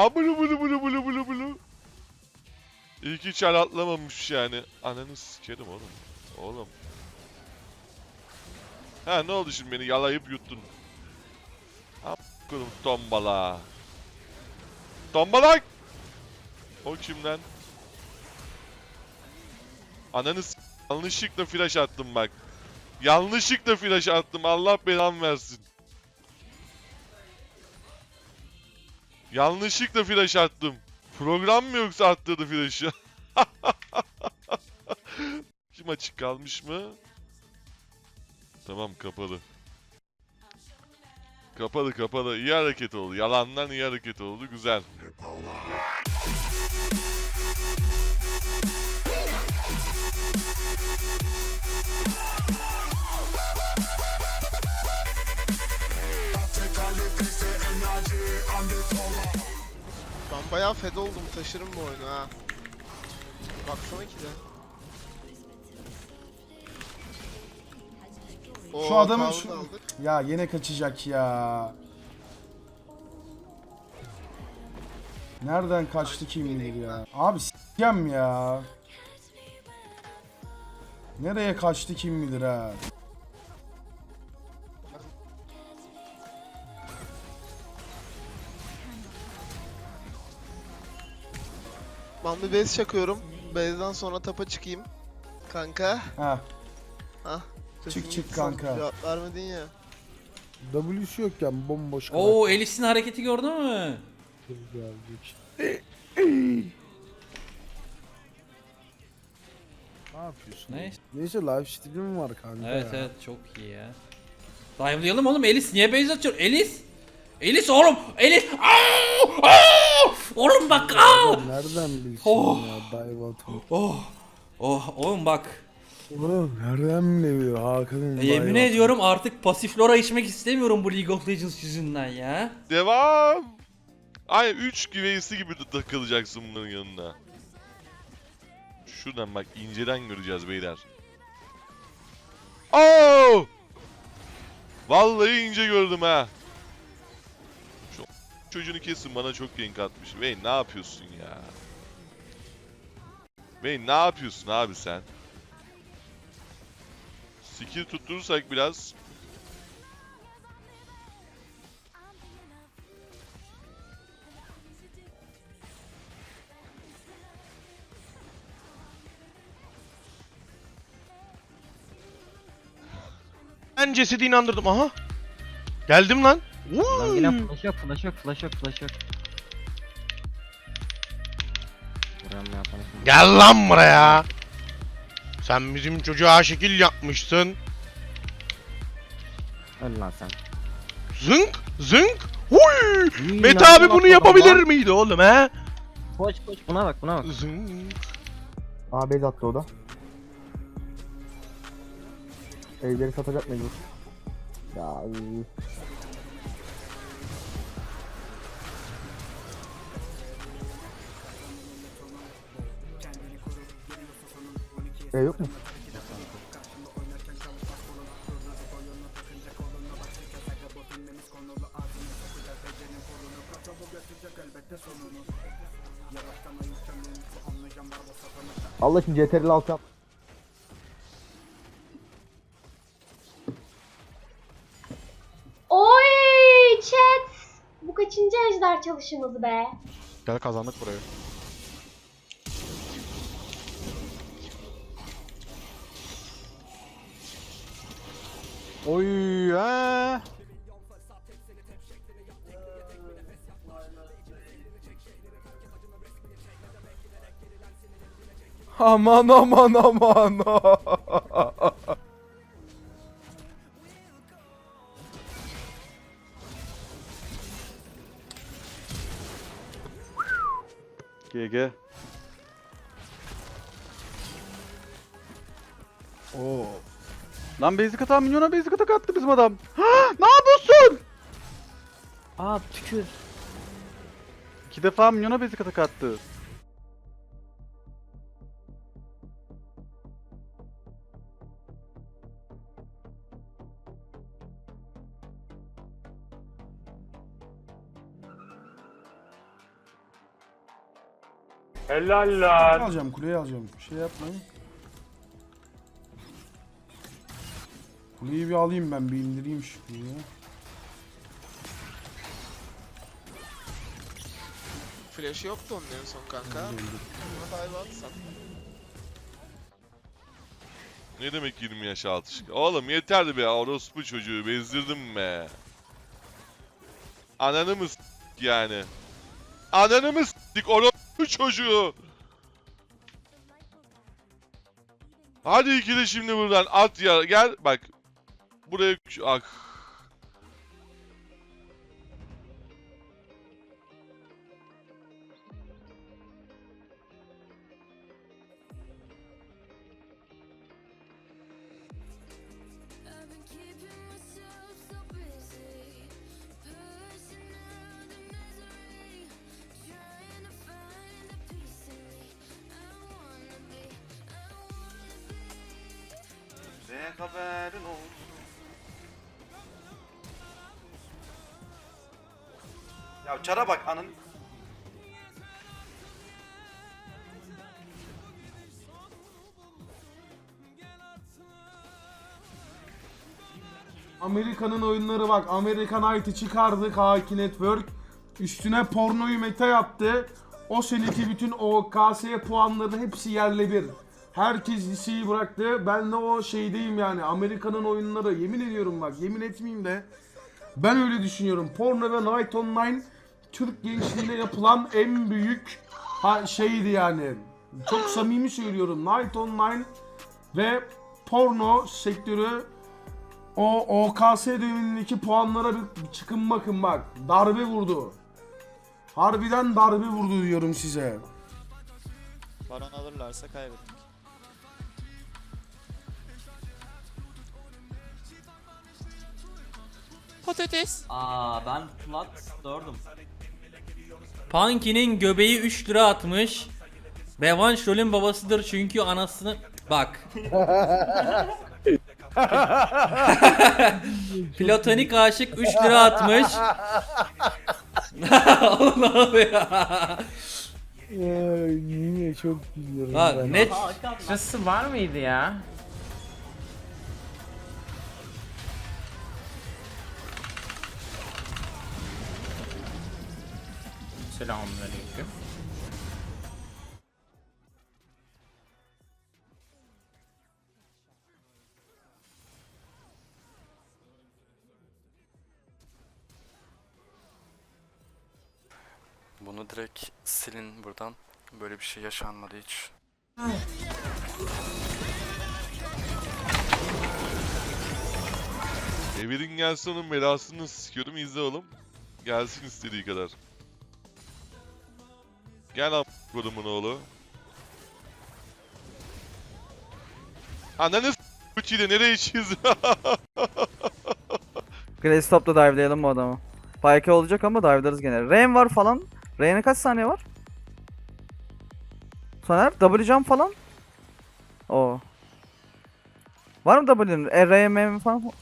Abulu bulu bulu bulu bulu bulu. İyi ki çar atlamamış yani. Ananı sikerim oğlum. Oğlum. Ha ne oldu şimdi beni yalayıp yuttun. Amkırım tombala. Tombalak! O kim lan? Ananı yanlışlıkla flash attım bak. Yanlışlıkla flash attım. Allah belamı versin. Yanlışlıkla flash attım. Program mı yoksa attırdı flash'ı? Kim açık kalmış mı? Tamam kapalı. Kapalı kapalı. İyi hareket oldu. Yalandan iyi hareket oldu. Güzel. Ben bayağı fed oldum taşırım bu oyunu ha. Baksana ki de. Oo, Şu adamın şu- aldık. Ya yine kaçacak ya. Nereden kaçtı kim bilir ya. Abi s**eceğim ya. Nereye kaçtı kim bilir ha. Ben bir base çakıyorum. Base'den sonra tapa çıkayım. Kanka. Ha. Hah. Çık, çık kanka. Cevap vermedin ya. W'su yokken bomboş Oo Elis'in hareketi gördün mü? gelecek. ne yapıyorsun? Ne? oğlum? Neyse live stream'im var kanka Evet ya. evet çok iyi ya. Dive'layalım oğlum Elis niye base atıyor? Elis! Elis oğlum! Elis! Aa! Aa! Oğlum bak! Aa! Adam nereden bilsin Oh. ya dive atın. Oh! Oh oğlum bak. Oğlum nereden biliyor Hakan'ın Ya yemin atın? ediyorum artık pasif lora içmek istemiyorum bu League of Legends yüzünden ya. Devam. Ay 3 güveysi gibi de takılacaksın bunların yanına. Şuradan bak inceden göreceğiz beyler. Oo! Vallahi ince gördüm ha. Çocuğunu kesin bana çok gank atmış. Bey ne yapıyorsun ya? Bey ne yapıyorsun abi sen? Skill tutturursak biraz Ben cesedi inandırdım. Aha. Geldim lan. Lan flash yok, flash yok, flash yok, flash yok. Buram. Gel lan buraya. Sen bizim çocuğa şekil yapmışsın. Öl lan sen. Zınk zınk. Huy. İyi, Mete lan, abi bunu yapabilir lan. miydi oğlum he? Koş koş buna bak buna bak. Zınk. Aa base attı o da. Evleri satacak mecbur. Ya. Ev yok mu? Allah için CTRL alt yap. Oy chat. Bu kaçıncı ejder çalışımız be? Gel kazandık burayı. Oy ha. Aman aman aman. GG. Oo. Lan basic atak milyona basic atak attı bizim adam. ne yapıyorsun? Aa tükür. İki defa milyona basic atak attı. Helal lan. Alacağım kuleyi alacağım. Şey yapmayın. Kuleyi bir alayım ben bir indireyim şu kuleyi. Flash yoktu onun en son kanka. Ona dive atsan. Ne demek 20 yaş altı? Oğlum yeterdi be orospu çocuğu bezdirdim be. Ananı mı yani? Ananı mı s**tik orospu çocuğu? Hadi ikili şimdi buradan at ya gel bak. Buraya ah. Ne haberin oldu? Ya çara bak anın. Amerika'nın oyunları bak. Amerikan Night'ı çıkardı K2 Network. Üstüne pornoyu meta yaptı. O seneki bütün o KS puanların hepsi yerle bir. Herkes liseyi bıraktı. Ben de o şeydeyim yani. Amerika'nın oyunları. Yemin ediyorum bak. Yemin etmeyeyim de. Ben öyle düşünüyorum. Porno ve Night Online Türk gençliğine yapılan en büyük ha, şeydi yani. Çok samimi söylüyorum. Night Online ve porno sektörü o OKS dönemindeki puanlara bir çıkın bakın bak. Darbe vurdu. Harbiden darbe vurdu diyorum size. Baron alırlarsa kaybettik. Patates. Aa ben plat 4'üm. Punky'nin göbeği 3 lira atmış. Revanş rolün babasıdır çünkü anasını... Bak. Platonik aşık 3 lira atmış. Oğlum ne? Ay niye çok gülüyorum Bak ben. net Şurası var mıydı ya? Selamünaleyküm. Bunu direkt silin buradan. Böyle bir şey yaşanmadı hiç. Evir'in gelsin onun belasını sikiyorum izle oğlum. Gelsin istediği kadar. Gel am kodumun oğlu. Ananı s*** ile nereye çiz? Grace Top'ta dive'layalım bu adamı. Pike olacak ama dive'larız gene. Rain var falan. Rain'e kaç saniye var? Soner W jump falan. Oo. Var mı W'nin? E, RM falan.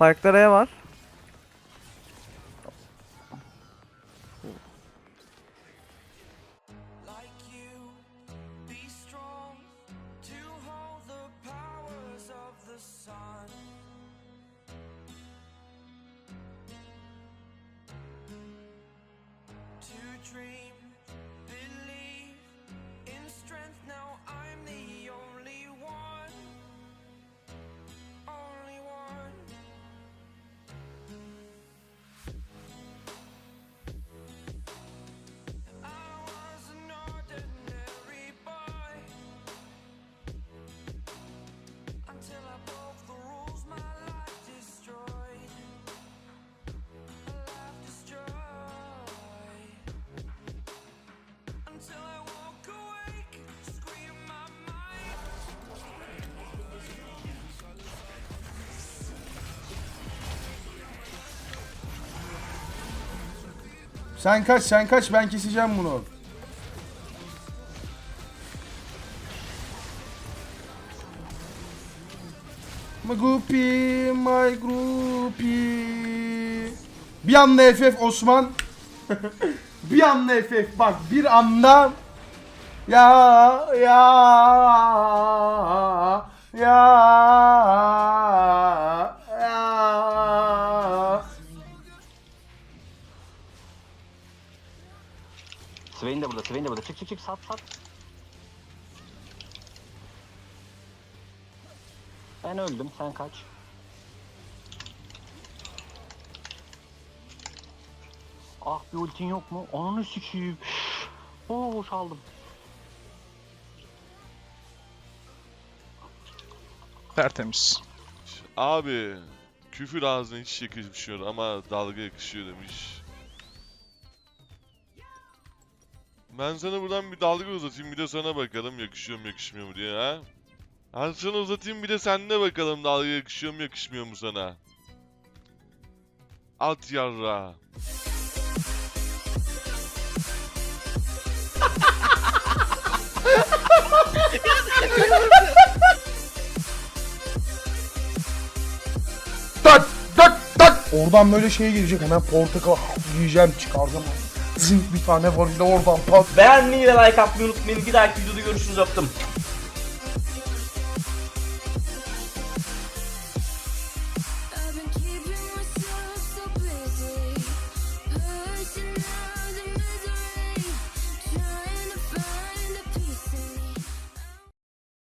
R var. Sen kaç sen kaç ben keseceğim bunu. My groupie, my groupie. Bir anda FF Osman bir anda FF bak bir anda ya ya ya Swain de burada, Swain de burada. Çık çık çık sat sat. Ben öldüm, sen kaç. Ah bir ultin yok mu? Ananı sikeyim. Oo boşaldım. Tertemiz. Abi küfür ağzına hiç yakışmıyor ama dalga yakışıyor demiş. Ben sana buradan bir dalga uzatayım bir de sana bakalım yakışıyor mu yakışmıyor mu diye ha. Ben sana uzatayım bir de sende bakalım dalga yakışıyor mu yakışmıyor mu sana. At yarra. tak tak tak oradan böyle şey gelecek hemen portakal yiyeceğim çıkaracağım zınk bir tane var ile oradan pat Beğenmeyi ve like atmayı unutmayın. Bir dahaki videoda görüşürüz öptüm.